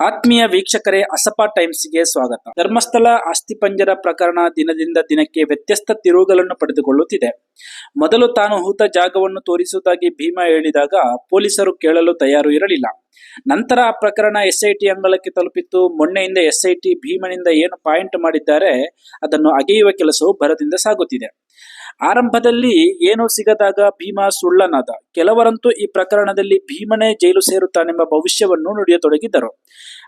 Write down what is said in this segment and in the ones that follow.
ಆತ್ಮೀಯ ವೀಕ್ಷಕರೇ, ಅಸಪ ಟೈಮ್ಸ್ಗೆ ಸ್ವಾಗತ. ಧರ್ಮಸ್ಥಳ ಅಸ್ಥಿಪಂಜರ ಪ್ರಕರಣ ದಿನದಿಂದ ದಿನಕ್ಕೆ ವ್ಯತ್ಯಸ್ತ ತಿರುವುಗಳನ್ನು ಪಡೆದುಕೊಳ್ಳುತ್ತಿದೆ. ಮೊದಲು ತಾನು ಹೂತ ಜಾಗವನ್ನು ತೋರಿಸುವುದಾಗಿ ಭೀಮಾ ಹೇಳಿದಾಗ ಪೊಲೀಸರು ಕೇಳಲು ತಯಾರು ಇರಲಿಲ್ಲ. ನಂತರ ಆ ಪ್ರಕರಣ ಎಸ್ಐಟಿ ಅಂಗಳಕ್ಕೆ ತಲುಪಿತ್ತು. ಮೊನ್ನೆಯಿಂದ ಎಸ್ಐಟಿ ಭೀಮನಿಂದ ಏನು ಪಾಯಿಂಟ್ ಮಾಡಿದ್ದಾರೆ, ಅದನ್ನು ಅಗೆಯುವ ಕೆಲಸವು ಭರದಿಂದ ಸಾಗುತ್ತಿದೆ. ಆರಂಭದಲ್ಲಿ ಏನೂ ಸಿಗದಾಗ ಭೀಮ ಸುಳ್ಳನಾದ. ಕೆಲವರಂತೂ ಈ ಪ್ರಕರಣದಲ್ಲಿ ಭೀಮನೇ ಜೈಲು ಸೇರುತ್ತಾನೆಂಬ ಭವಿಷ್ಯವನ್ನು ನುಡಿಯತೊಡಗಿದ್ದರು.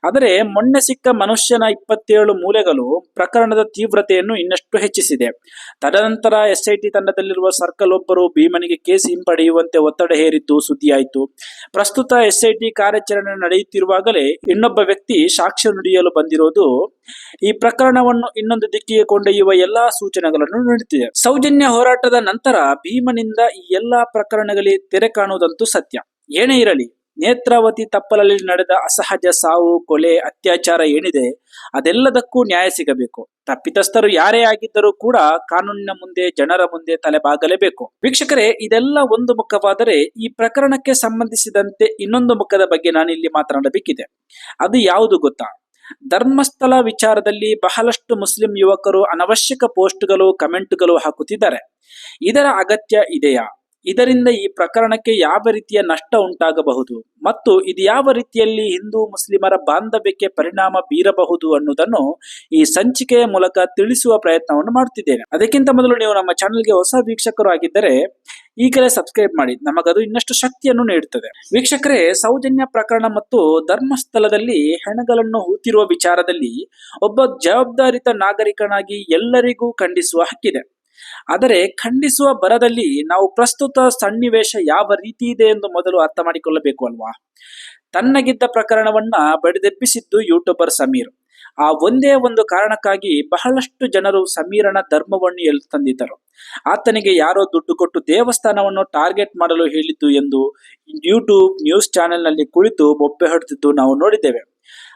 ಆದರೆ ಮೊನ್ನೆ ಸಿಕ್ಕ ಮನುಷ್ಯನ ಇಪ್ಪತ್ತೇಳು ಮೂಲೆಗಳು ಪ್ರಕರಣದ ತೀವ್ರತೆಯನ್ನು ಇನ್ನಷ್ಟು ಹೆಚ್ಚಿಸಿದೆ. ತದನಂತರ ಎಸ್ಐಟಿ ತಂಡದಲ್ಲಿರುವ ಸರ್ಕಲ್ ಒಬ್ಬರು ಭೀಮನಿಗೆ ಕೇಸ್ ಹಿಂಪಡೆಯುವಂತೆ ಒತ್ತಡ ಹೇರಿದ್ದು ಸುದ್ದಿಯಾಯಿತು. ಪ್ರಸ್ತುತ ಎಸ್ಐಟಿ ಕಾರ್ಯಾಚರಣೆ ನಡೆಯುತ್ತಿರುವಾಗಲೇ ಇನ್ನೊಬ್ಬ ವ್ಯಕ್ತಿ ಸಾಕ್ಷ್ಯ ನುಡಿಯಲು ಬಂದಿರೋದು ಈ ಪ್ರಕರಣವನ್ನು ಇನ್ನೊಂದು ದಿಕ್ಕಿಗೆ ಕೊಂಡೊಯ್ಯುವ ಎಲ್ಲಾ ಸೂಚನೆಗಳನ್ನು ನೀಡುತ್ತಿದೆ. ಸೌಜನ್ಯ ಹೋರಾಟದ ನಂತರ ಭೀಮನಿಂದ ಈ ಎಲ್ಲಾ ಪ್ರಕರಣಗಳಿಗೆ ತೆರೆ ಕಾಣುವುದಂತೂ ಸತ್ಯ. ಏನೇ ಇರಲಿ, ನೇತ್ರಾವತಿ ತಪ್ಪಲಲ್ಲಿ ನಡೆದ ಅಸಹಜ ಸಾವು, ಕೊಲೆ, ಅತ್ಯಾಚಾರ ಏನಿದೆ, ಅದೆಲ್ಲದಕ್ಕೂ ನ್ಯಾಯ ಸಿಗಬೇಕು. ತಪ್ಪಿತಸ್ಥರು ಯಾರೇ ಆಗಿದ್ದರೂ ಕೂಡ ಕಾನೂನಿನ ಮುಂದೆ, ಜನರ ಮುಂದೆ ತಲೆಬಾಗಲೇಬೇಕು. ವೀಕ್ಷಕರೇ, ಇದೆಲ್ಲ ಒಂದು ಮುಖವಾದರೆ ಈ ಪ್ರಕರಣಕ್ಕೆ ಸಂಬಂಧಿಸಿದಂತೆ ಇನ್ನೊಂದು ಮುಖದ ಬಗ್ಗೆ ನಾನು ಇಲ್ಲಿ ಮಾತನಾಡಬೇಕಿದೆ. ಅದು ಯಾವುದು ಗೊತ್ತಾ? ಧರ್ಮಸ್ಥಳ ವಿಚಾರದಲ್ಲಿ ಬಹಳಷ್ಟು ಮುಸ್ಲಿಂ ಯುವಕರು ಅನವಶ್ಯಕ ಪೋಸ್ಟ್ಗಳು, ಕಮೆಂಟ್ಗಳು ಹಾಕುತ್ತಿದ್ದಾರೆ. ಇದರ ಅಗತ್ಯ ಇದೆಯಾ? ಇದರಿಂದ ಈ ಪ್ರಕರಣಕ್ಕೆ ಯಾವ ರೀತಿಯ ನಷ್ಟ ಉಂಟಾಗಬಹುದು? ಮತ್ತು ಇದು ಯಾವ ರೀತಿಯಲ್ಲಿ ಹಿಂದೂ ಮುಸ್ಲಿಮರ ಬಾಂಧವ್ಯಕ್ಕೆ ಪರಿಣಾಮ ಬೀರಬಹುದು ಅನ್ನುವುದನ್ನು ಈ ಸಂಚಿಕೆಯ ಮೂಲಕ ತಿಳಿಸುವ ಪ್ರಯತ್ನವನ್ನು ಮಾಡುತ್ತಿದ್ದೇನೆ ಅದಕ್ಕಿಂತ ಮೊದಲು ನೀವು ನಮ್ಮ ಚಾನೆಲ್ಗೆ ಹೊಸ ವೀಕ್ಷಕರು ಆಗಿದ್ದರೆ ಈಗಲೇ ಸಬ್ಸ್ಕ್ರೈಬ್ ಮಾಡಿ. ನಮಗದು ಇನ್ನಷ್ಟು ಶಕ್ತಿಯನ್ನು ನೀಡುತ್ತದೆ ವೀಕ್ಷಕರೇ, ಸೌಜನ್ಯ ಪ್ರಕರಣ ಮತ್ತು ಧರ್ಮಸ್ಥಳದಲ್ಲಿ ಹೆಣಗಳನ್ನು ಹೂತಿರುವ ವಿಚಾರದಲ್ಲಿ ಒಬ್ಬ ಜವಾಬ್ದಾರಿತ ನಾಗರಿಕನಾಗಿ ಎಲ್ಲರಿಗೂ ಖಂಡಿಸುವ ಹಕ್ಕಿದೆ. ಆದರೆ ಖಂಡಿಸುವ ಬರದಲ್ಲಿ ನಾವು ಪ್ರಸ್ತುತ ಸನ್ನಿವೇಶ ಯಾವ ರೀತಿ ಇದೆ ಎಂದು ಮೊದಲು ಅರ್ಥ ಮಾಡಿಕೊಳ್ಳಬೇಕು ಅಲ್ವಾ? ತನ್ನಗಿದ್ದ ಪ್ರಕರಣವನ್ನ ಬಡಿದೆಬ್ಬಿಸಿದ್ದು ಯೂಟ್ಯೂಬರ್ ಸಮೀರ್. ಆ ಒಂದೇ ಒಂದು ಕಾರಣಕ್ಕಾಗಿ ಬಹಳಷ್ಟು ಜನರು ಸಮೀರನ ಧರ್ಮವನ್ನು ಎಲ್ಲಿ ತಂದಿದ್ದರು. ಆತನಿಗೆ ಯಾರೋ ದುಡ್ಡು ಕೊಟ್ಟು ದೇವಸ್ಥಾನವನ್ನು ಟಾರ್ಗೆಟ್ ಮಾಡಲು ಹೇಳಿದ್ದು ಎಂದು ಯೂಟ್ಯೂಬ್ ನ್ಯೂಸ್ ಚಾನೆಲ್ನಲ್ಲಿ ಕುಳಿತು ಬೊಬ್ಬೆ ಹೊಡೆದಿದ್ದು ನಾವು ನೋಡಿದ್ದೇವೆ.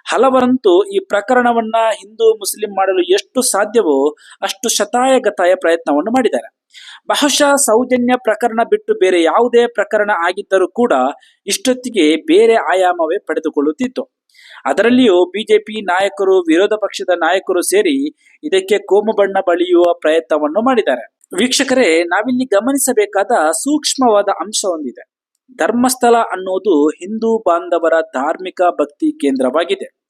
ಹಲವರಂತೂ ಈ ಪ್ರಕರಣವನ್ನ ಹಿಂದೂ ಮುಸ್ಲಿಂ ಮಾಡಲು ಎಷ್ಟು ಸಾಧ್ಯವೋ ಅಷ್ಟು ಶತಾಯಗತಾಯ ಪ್ರಯತ್ನವನ್ನು ಮಾಡಿದ್ದಾರೆ. ಬಹುಶಃ ಸೌಜನ್ಯ ಪ್ರಕರಣ ಬಿಟ್ಟು ಬೇರೆ ಯಾವುದೇ ಪ್ರಕರಣ ಆಗಿದ್ದರೂ ಕೂಡ ಇಷ್ಟೊತ್ತಿಗೆ ಬೇರೆ ಆಯಾಮವೇ ಪಡೆದುಕೊಳ್ಳುತ್ತಿತ್ತು. ಅದರಲ್ಲಿಯೂ ಬಿಜೆಪಿ ನಾಯಕರು, ವಿರೋಧ ಪಕ್ಷದ ನಾಯಕರು ಸೇರಿ ಇದಕ್ಕೆ ಕೋಮು ಬಣ್ಣ ಬಳಿಯುವ ಪ್ರಯತ್ನವನ್ನು ಮಾಡಿದ್ದಾರೆ. ವೀಕ್ಷಕರೇ, ನಾವಿಲ್ಲಿ ಗಮನಿಸಬೇಕಾದ ಸೂಕ್ಷ್ಮವಾದ ಅಂಶ ಹೊಂದಿದೆ ಧರ್ಮಸ್ಥಳ ಅನ್ನೋದು ಹಿಂದೂ ಬಾಂಧವರ ಧಾರ್ಮಿಕ ಭಕ್ತಿ ಕೇಂದ್ರವಾಗಿದೆ.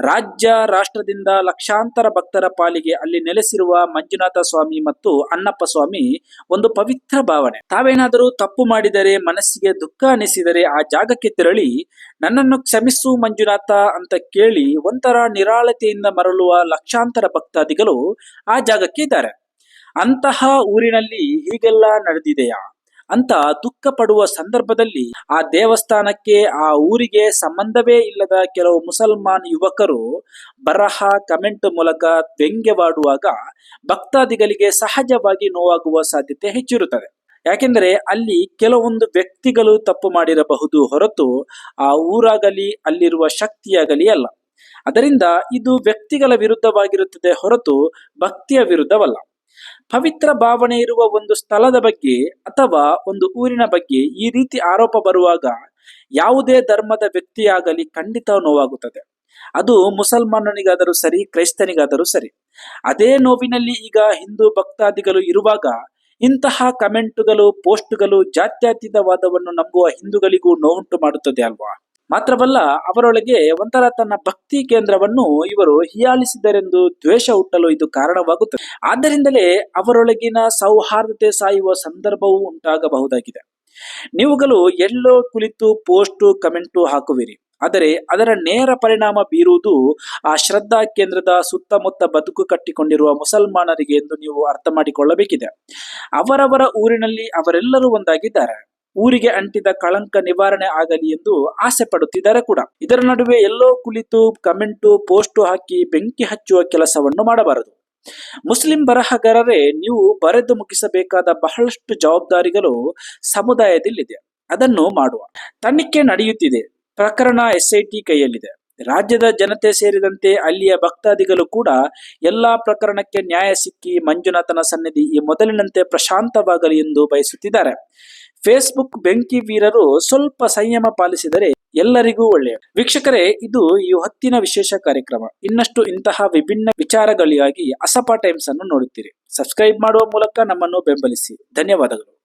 ರಾಜ್ಯ, ರಾಷ್ಟ್ರದಿಂದ ಲಕ್ಷಾಂತರ ಭಕ್ತರ ಪಾಲಿಗೆ ಅಲ್ಲಿ ನೆಲೆಸಿರುವ ಮಂಜುನಾಥ ಸ್ವಾಮಿ ಮತ್ತು ಅಣ್ಣಪ್ಪ ಸ್ವಾಮಿ ಒಂದು ಪವಿತ್ರ ಭಾವನೆ. ತಾವೇನಾದರೂ ತಪ್ಪು ಮಾಡಿದರೆ, ಮನಸ್ಸಿಗೆ ದುಃಖ ಅನಿಸಿದರೆ ಆ ಜಾಗಕ್ಕೆ ತೆರಳಿ, ನನ್ನನ್ನು ಕ್ಷಮಿಸು ಮಂಜುನಾಥ ಅಂತ ಕೇಳಿ ಒಂಥರ ನಿರಾಳತೆಯಿಂದ ಮರಳುವ ಲಕ್ಷಾಂತರ ಭಕ್ತಾದಿಗಳು ಆ ಜಾಗಕ್ಕೆ ಇದ್ದಾರೆ. ಅಂತಹ ಊರಿನಲ್ಲಿ ಹೀಗೆಲ್ಲ ನಡೆದಿದೆಯಾ? ಅಂತ ದುಃಖ ಪಡುವ ಸಂದರ್ಭದಲ್ಲಿ ಆ ದೇವಸ್ಥಾನಕ್ಕೆ ಆ ಊರಿಗೆ ಸಂಬಂಧವೇ ಇಲ್ಲದ ಕೆಲವು ಮುಸಲ್ಮಾನ್ ಯುವಕರು ಬರಹ ಕಮೆಂಟ್ ಮೂಲಕ ವ್ಯಂಗ್ಯವಾಡುವಾಗ ಭಕ್ತಾದಿಗಳಿಗೆ ಸಹಜವಾಗಿ ನೋವಾಗುವ ಸಾಧ್ಯತೆ ಹೆಚ್ಚಿರುತ್ತದೆ. ಯಾಕೆಂದರೆ ಅಲ್ಲಿ ಕೆಲವೊಂದು ವ್ಯಕ್ತಿಗಳು ತಪ್ಪು ಮಾಡಿರಬಹುದು ಹೊರತು ಆ ಊರಾಗಲಿ ಅಲ್ಲಿರುವ ಶಕ್ತಿಯಾಗಲಿ ಅಲ್ಲ. ಅದರಿಂದ ಇದು ವ್ಯಕ್ತಿಗಳ ವಿರುದ್ಧವಾಗಿರುತ್ತದೆ ಹೊರತು ಭಕ್ತಿಯ ವಿರುದ್ಧವಲ್ಲ. ಪವಿತ್ರ ಭಾವನೆ ಇರುವ ಒಂದು ಸ್ಥಳದ ಬಗ್ಗೆ ಅಥವಾ ಒಂದು ಊರಿನ ಬಗ್ಗೆ ಈ ರೀತಿ ಆರೋಪ ಬರುವಾಗ ಯಾವುದೇ ಧರ್ಮದ ವ್ಯಕ್ತಿಯಾಗಲಿ ಖಂಡಿತ ನೋವಾಗುತ್ತದೆ. ಅದು ಮುಸಲ್ಮಾನನಿಗಾದರೂ ಸರಿ, ಕ್ರೈಸ್ತನಿಗಾದರೂ ಸರಿ. ಅದೇ ನೋವಿನಲ್ಲಿ ಈಗ ಹಿಂದೂ ಭಕ್ತಾದಿಗಳು ಇರುವಾಗ ಇಂತಹ ಕಮೆಂಟುಗಳು, ಪೋಸ್ಟ್ಗಳು ಜಾತ್ಯತೀತವಾದವನ್ನು ನಂಬುವ ಹಿಂದೂಗಳಿಗೂ ನೋವುಂಟು ಮಾಡುತ್ತದೆ ಅಲ್ವಾ? ಮಾತ್ರವಲ್ಲ, ಅವರೊಳಗೆ ಒಂಥರ ತನ್ನ ಭಕ್ತಿ ಕೇಂದ್ರವನ್ನು ಇವರು ಹೀಯಾಳಿಸಿದರೆಂದು ದ್ವೇಷ ಹುಟ್ಟಲು ಇದು ಕಾರಣವಾಗುತ್ತದೆ. ಆದ್ದರಿಂದಲೇ ಅವರೊಳಗಿನ ಸೌಹಾರ್ದತೆ ಸಾಯುವ ಸಂದರ್ಭವೂ ಉಂಟಾಗಬಹುದಾಗಿದೆ. ನೀವುಗಳು ಎಲ್ಲೋ ಕುಳಿತು ಪೋಸ್ಟು, ಕಮೆಂಟು ಹಾಕುವಿರಿ. ಆದರೆ ಅದರ ನೇರ ಪರಿಣಾಮ ಬೀರುವುದು ಆ ಶ್ರದ್ಧಾ ಕೇಂದ್ರದ ಸುತ್ತಮುತ್ತ ಬದುಕು ಕಟ್ಟಿಕೊಂಡಿರುವ ಮುಸಲ್ಮಾನರಿಗೆ ಎಂದು ನೀವು ಅರ್ಥ ಮಾಡಿಕೊಳ್ಳಬೇಕಿದೆ. ಅವರವರ ಊರಿನಲ್ಲಿ ಅವರೆಲ್ಲರೂ ಒಂದಾಗಿದ್ದಾರೆ. ಊರಿಗೆ ಅಂಟಿದ ಕಳಂಕ ನಿವಾರಣೆ ಆಗಲಿ ಎಂದು ಆಸೆ ಪಡುತ್ತಿದ್ದಾರೆ ಕೂಡ. ಇದರ ನಡುವೆ ಎಲ್ಲೋ ಕುಳಿತು ಕಮೆಂಟು, ಪೋಸ್ಟು ಹಾಕಿ ಬೆಂಕಿ ಹಚ್ಚುವ ಕೆಲಸವನ್ನು ಮಾಡಬಾರದು. ಮುಸ್ಲಿಂ ಬರಹಗಾರರೇ, ನೀವು ಬರೆದು ಮುಗಿಸಬೇಕಾದ ಬಹಳಷ್ಟು ಜವಾಬ್ದಾರಿಗಳು ಸಮುದಾಯದಲ್ಲಿದೆ. ಅದನ್ನು ಮಾಡುವ. ತನಿಖೆ ನಡೆಯುತ್ತಿದೆ. ಪ್ರಕರಣ ಎಸ್ಐಟಿ ಕೈಯಲ್ಲಿದೆ. ರಾಜ್ಯದ ಜನತೆ ಸೇರಿದಂತೆ ಅಲ್ಲಿಯ ಭಕ್ತಾದಿಗಳು ಕೂಡ ಎಲ್ಲಾ ಪ್ರಕರಣಕ್ಕೆ ನ್ಯಾಯ ಸಿಕ್ಕಿ ಮಂಜುನಾಥನ ಸನ್ನಿಧಿ ಈ ಮೊದಲಿನಂತೆ ಪ್ರಶಾಂತವಾಗಲಿ ಎಂದು ಬಯಸುತ್ತಿದ್ದಾರೆ. ಫೇಸ್ಬುಕ್ ಬೆಂಕಿ ವೀರರು ಸ್ವಲ್ಪ ಸಂಯಮ ಪಾಲಿಸಿದರೆ ಎಲ್ಲರಿಗೂ ಒಳ್ಳೆಯ ವೀಕ್ಷಕರೇ, ಇದು ಈ ಹೊತ್ತಿನ ವಿಶೇಷ ಕಾರ್ಯಕ್ರಮ. ಇನ್ನಷ್ಟು ಇಂತಹ ವಿಭಿನ್ನ ವಿಚಾರಗಳಿಗಾಗಿ ಅಸಪಾ ಟೈಮ್ಸ್ ಅನ್ನು ನೋಡುತ್ತೀರಿ. ಸಬ್ಸ್ಕ್ರೈಬ್ ಮಾಡುವ ಮೂಲಕ ನಮ್ಮನ್ನು ಬೆಂಬಲಿಸಿ. ಧನ್ಯವಾದಗಳು.